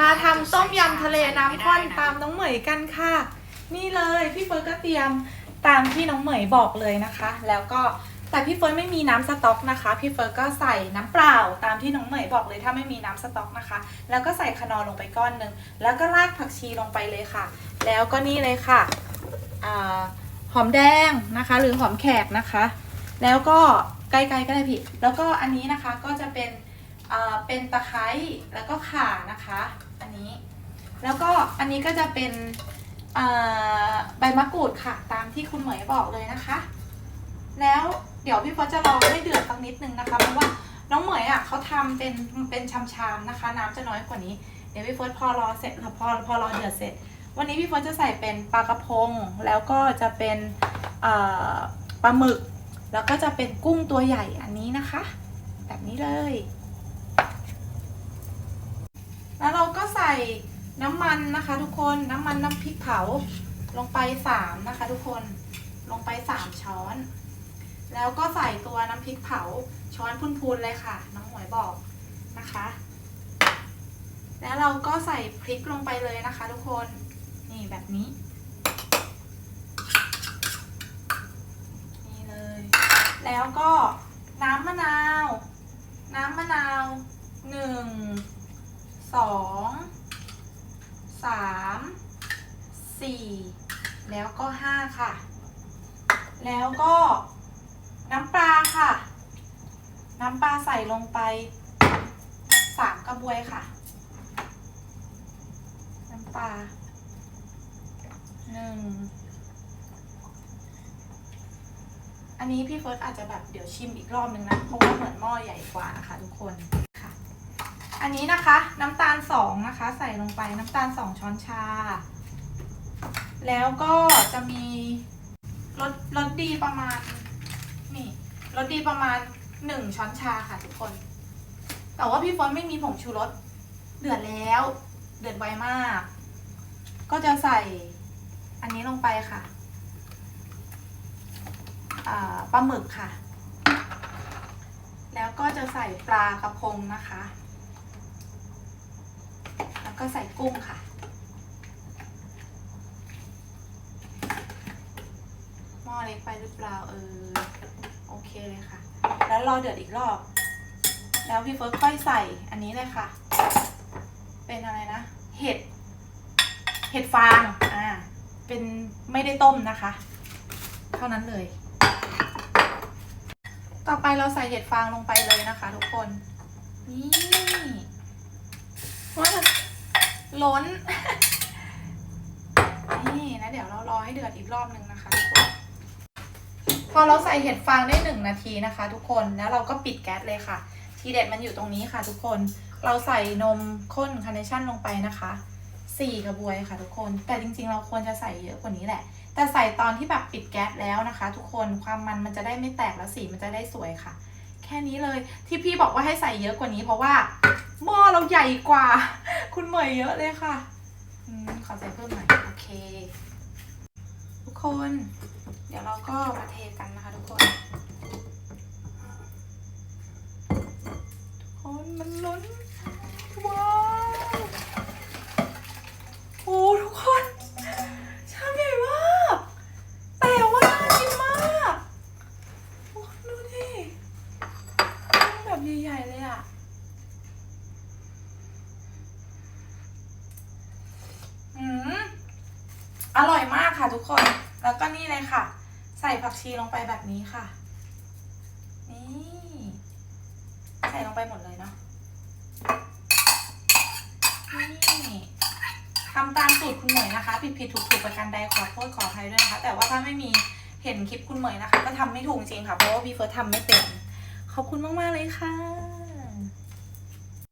มาทำต้มยำทะเลน้ำข้นตามน้องเหมยกันค่ะ นี่เลยพี่เฟิร์นก็เตรียมตามที่น้องเหมยบอกเลยนะคะ แล้วก็แต่พี่เฟิร์นไม่มีน้ำสต๊อกนะคะ พี่เฟิร์นก็ใส่น้ำเปล่าตามที่น้องเหมยบอกเลยถ้าไม่มีน้ำสต๊อกนะคะ แล้วก็ใส่คนอลงไปก้อนหนึ่งแล้วก็รากผักชีลงไปเลยค่ะ แล้วก็นี่เลยค่ะอหอมแดงนะคะ หรือหอมแขกนะคะ แล้วก็ไกลๆก็ได้พี่แล้วก็อันนี้นะคะก็จะเป็น เป็นตะไคร้แล้วก็ข่านะคะ อันนี้ แล้วก็อันนี้ก็จะเป็นใบมะกรูดค่ะ ตามที่คุณเหมยบอกเลยนะคะ แล้วเดี๋ยวพี่เฟิร์สจะรอให้เดือดสักนิดนึงนะคะเพราะว่าน้องเหมยอะเขาทำเป็นเป็นชามๆนะคะ น้ำจะน้อยกว่านี้เดี๋ยวพี่เฟิร์สพอรอเสร็จพอพอรอเดือดเสร็จ วันนี้พี่เฟิร์สจะใส่เป็นปลากระพง แล้วก็จะเป็นปลาหมึก แล้วก็จะเป็นกุ้งตัวใหญ่อันนี้นะคะ แบบนี้เลย แล้วเราก็ใส่น้ำมันนะคะ ทุกคนน้ำมันน้ำพริกเผาลงไปสามนะคะ ทุกคนลงไปสามช้อน แล้วก็ใส่ตัวน้ำพริกเผาช้อนพูนๆเลยค่ะ น้องหมวยบอกนะคะ แล้วเราก็ใส่พริกลงไปเลยนะคะ ทุกคนนี่แบบนี้นี่เลย แล้วก็น้ำมะนาว น้ำมะนาวหนึ่งสอง สามสี่แล้วก็ห้าค่ะ แล้วก็น้ำปลาค่ะ น้ำปลาใส่ลงไปสามกระบวยค่ะ น้ำปลาหนึ่งอันนี้พี่เฟิร์สอาจจะแบบเดี๋ยวชิมอีกรอบนึงนะ เพราะว่าเหมือนหม้อใหญ่กว่านะคะทุกคน อันนี้นะคะน้ำตาลสองนะคะ ใส่ลงไปน้ำตาลสองช้อนชา แล้วก็จะมีรสรสดีประมาณนี่รสดีประมาณหนึ่งช้อนชาค่ะทุกคน แต่ว่าพี่ฟอนไม่มีผงชูรสเดือดแล้ว เดือดไวมาก ก็จะใส่อันนี้ลงไปค่ะปลาหมึกค่ะ แล้วก็จะใส่ปลากระพงนะคะ ก็ใส่กุ้งค่ะ หม้อเล็กไปหรือเปล่าเออโอเคเลยค่ะ แล้วรอเดือดอีกรอบ แล้วพี่เฟิร์สค่อยใส่อันนี้เลยค่ะ เป็นอะไรนะ เห็ด เห็ดฟาง อ่า เป็นไม่ได้ต้มนะคะ เท่านั้นเลย ต่อไปเราใส่เห็ดฟางลงไปเลยนะคะ ทุกคน นี่ว่า ล้น นี่นะเดี๋ยวเรารอให้เดือดอีกรอบหนึ่งนะคะทุกคนพอเราใส่เห็ดฟางได้หนึ่งนาทีนะคะ ทุกคนแล้วเราก็ปิดแก๊สเลยค่ะ ทีเด็ดมันอยู่ตรงนี้ค่ะ ทุกคนเราใส่นมข้นคาร์เนชั่นลงไปนะคะสี่กระบวยค่ะทุกคน แต่จริงๆ เราควรจะใส่เยอะกว่านี้แหละ แต่ใส่ตอนที่แบบปิดแก๊สแล้วนะคะ ทุกคนความมันมันจะได้ไม่แตกแล้วสีมันจะได้สวยค่ะ แค่นี้เลยที่พี่บอกว่าให้ใส่เยอะกว่านี้ เพราะว่าหม้อเราใหญ่กว่า คุณเหมยเยอะเลยค่ะอืมขอใส่เพิ่มหน่อยโอเค ทุกคน เดี๋ยวเราก็มาเทกันนะคะทุกคน ใหญ่ๆเลยอะอืมอร่อยมากค่ะทุกคน แล้วก็นี่เลยค่ะ ใส่ผักชีลงไปแบบนี้ค่ะ นี่ ใส่ลงไปหมดเลยเนาะ นี่ทำตามสูตรคุณเหมยนะคะ ผิดผิดถูกถูกประการใดขอโทษขออภัยด้วยนะคะ แต่ว่าถ้าไม่มีเห็นคลิปคุณเหมยนะคะ ก็ทำไม่ถูกจริงค่ะ เพราะว่าพี่เฟิร์สทำไม่เป็น ขอบคุณมาก ๆ เลยค่ะ